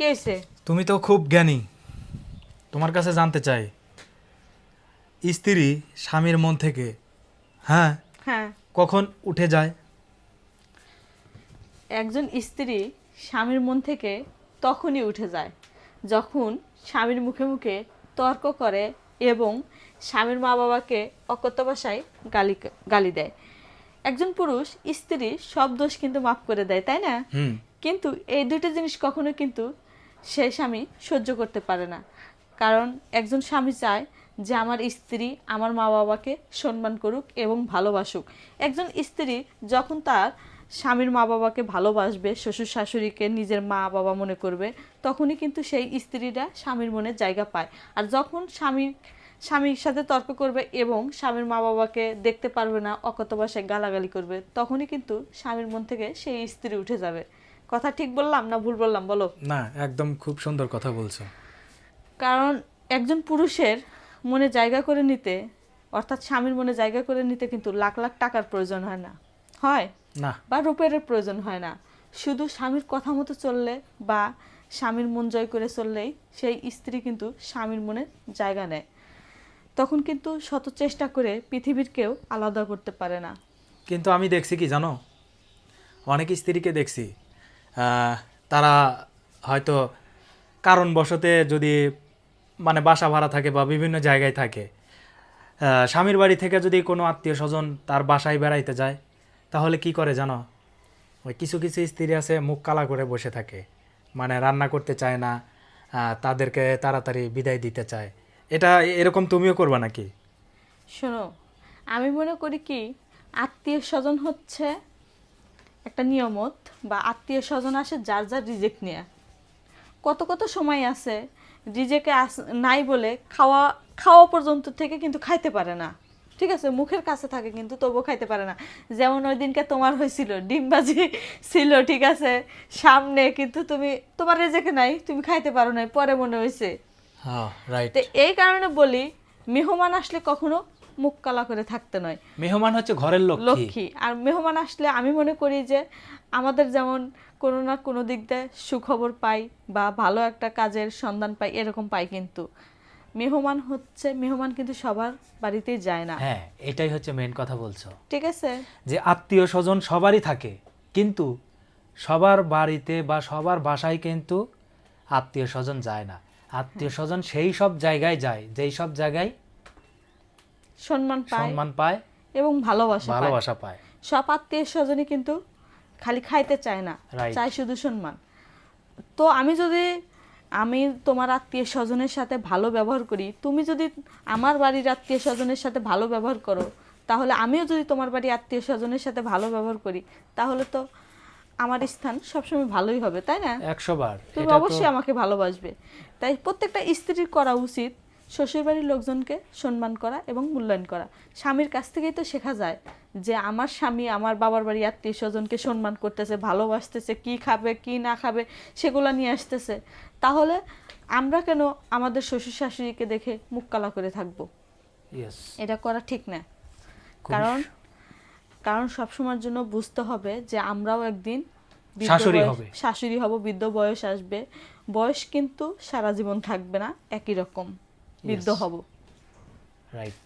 কে তুমি তো খুব জ্ঞানী। তোমার কাছে জানতে চাই স্ত্রী স্বামীর মন থেকে হ্যাঁ? হ্যাঁ। কখন উঠে যায়? একজন স্ত্রী স্বামীর মন থেকে তখনই উঠে যায় যখন স্বামীর মুখে মুখে তর্ক করে এবং স্বামীর মা বাবাকে অকথ্য ভাষায় গালি গালি দেয়। একজন পুরুষ স্ত্রী সব দোষ কিন্তু মাফ করে দেয় তাই না? কিন্তু এই দুটো জিনিস কখনো কিন্তু সে স্বামী সহ্য করতে পারে না। কারণ একজন স্বামী চায় যে আমার স্ত্রী আমার মা বাবাকে সম্মান করুক এবং ভালোবাসুক। একজন স্ত্রী যখন তার স্বামীর মা বাবাকে ভালোবাসবে, শ্বশুর শাশুড়িকে নিজের মা বাবা মনে করবে, তখনই কিন্তু সেই স্ত্রীরা স্বামীর মনে জায়গা পায়। আর যখন স্বামীর স্বামীর সাথে তর্ক করবে এবং স্বামীর মা বাবাকে দেখতে পারবে না ভাষায় গালাগালি করবে, তখনই কিন্তু স্বামীর মন থেকে সেই স্ত্রী উঠে যাবে। কথা ঠিক বললাম না ভুল বললাম বলো? না একদম খুব সুন্দর কথা বলছো। কারণ একজন পুরুষের মনে জায়গা করে নিতে অর্থাৎ স্বামীর মনে জায়গা করে নিতে কিন্তু লাখ লাখ টাকার প্রয়োজন হয় না। হয়? না। বা রূপের প্রয়োজন হয় না। শুধু স্বামীর কথা মতো চললে বা স্বামীর মন জয় করে চললেই সেই স্ত্রী কিন্তু স্বামীর মনে জায়গা নেয়। তখন কিন্তু শত চেষ্টা করে পৃথিবীর কেউ আলাদা করতে পারে না। কিন্তু আমি দেখছি কি জানো? অনেক স্ত্রীকে দেখছি। তারা হয়তো কারণবশতে যদি মানে বাসা ভাড়া থাকে বা বিভিন্ন জায়গায় থাকে স্বামীর বাড়ি থেকে যদি কোনো আত্মীয় স্বজন তার বাসায় বেড়াইতে যায়, তাহলে কি করে জানো? ওই কিছু কিছু স্ত্রী আছে, মুখ কালা করে বসে থাকে মানে রান্না করতে চায় না তাদেরকে তাড়াতাড়ি বিদায় দিতে চায়। এটা এরকম তুমিও করবে নাকি? শোনো, আমি মনে করি কি, আত্মীয় স্বজন হচ্ছে একটা নিয়মত বা আত্মীয় স্বজন আসে যার যার রিজেক্ট নিয়ে। কত কত সময় আছে রিজেকে আস নাই বলে খাওয়া খাওয়া পর্যন্ত থেকে কিন্তু খাইতে পারে না। ঠিক আছে মুখের কাছে থাকে কিন্তু তবুও খাইতে পারে না। যেমন ওই দিনকে তোমার হয়েছিল ডিমবাজি ছিল ঠিক আছে? সামনে কিন্তু তুমি তোমার রেজেকে নাই তুমি খাইতে পারো নাই পরে মনে হয়েছে। হ্যাঁ তো এই কারণে বলি মেহমান আসলে কখনো মুখ কালা করে থাকতে নয়। মেহমান হচ্ছে ঘরের লক্ষ্মী। লক্ষ্মী। আর মেহমান আসলে আমি মনে করি যে আমাদের যেমন কোনো না কোনো দিক দিয়ে সুখবর পাই বা ভালো একটা কাজের সন্ধান পাই এরকম পাই কিন্তু। মেহমান হচ্ছে মেহমান কিন্তু সবার বাড়িতেই যায় না। হ্যাঁ এটাই হচ্ছে মেন কথা বলছো। ঠিক আছে? যে আত্মীয় স্বজন সবারই থাকে কিন্তু সবার বাড়িতে বা সবার বাসায় কিন্তু আত্মীয় স্বজন যায় না। আত্মীয় স্বজন সেই সব জায়গায় যায় যেই সব জায়গায় সম্মান পায় সম্মান পায় এবং ভালোবাসা পায়। ভালোবাসা পায়। সব আত্মীয় স্বজনই কিন্তু খালি খাইতে চায় না. চায় শুধু সম্মান। তো আমি যদি আমি তোমার আত্মীয় স্বজনের সাথে ভালো ব্যবহার করি তুমি যদি আমার বাড়ির আত্মীয় স্বজনের সাথে ভালো ব্যবহার করো তাহলে আমিও যদি তোমার বাড়ির আত্মীয় স্বজনের সাথে ভালো ব্যবহার করি তাহলে তো আমার স্থান সবসময় ভালোই হবে তাই না? একশো বার। তুমি অবশ্যই আমাকে ভালোবাসবে। তাই প্রত্যেকটা স্ত্রীর করা উচিত শ্বশুরবাড়ির লোকজনকে সম্মান করা এবং মূল্যায়ন করা। স্বামীর কাছ থেকেই তো শেখা যায় যে আমার স্বামী আমার বাবার বাড়ি আত্মীয় স্বজনকে সম্মান করতেছে ভালোবাসতেছে কি খাবে কি না খাবে সেগুলো নিয়ে আসতেছে। তাহলে আমরা কেন আমাদের শ্বশুর শাশুড়িকে দেখে মুখ কালা করে থাকব? এটা করা ঠিক না। কারণ কারণ সবসময়ের জন্য বুঝতে হবে যে আমরাও একদিন শাশুড়ি হবে। শাশুড়ি হব বৃদ্ধ বয়স আসবে। বয়স কিন্তু সারা জীবন থাকবে না একই রকম। বৃদ্ধ. হব রাইট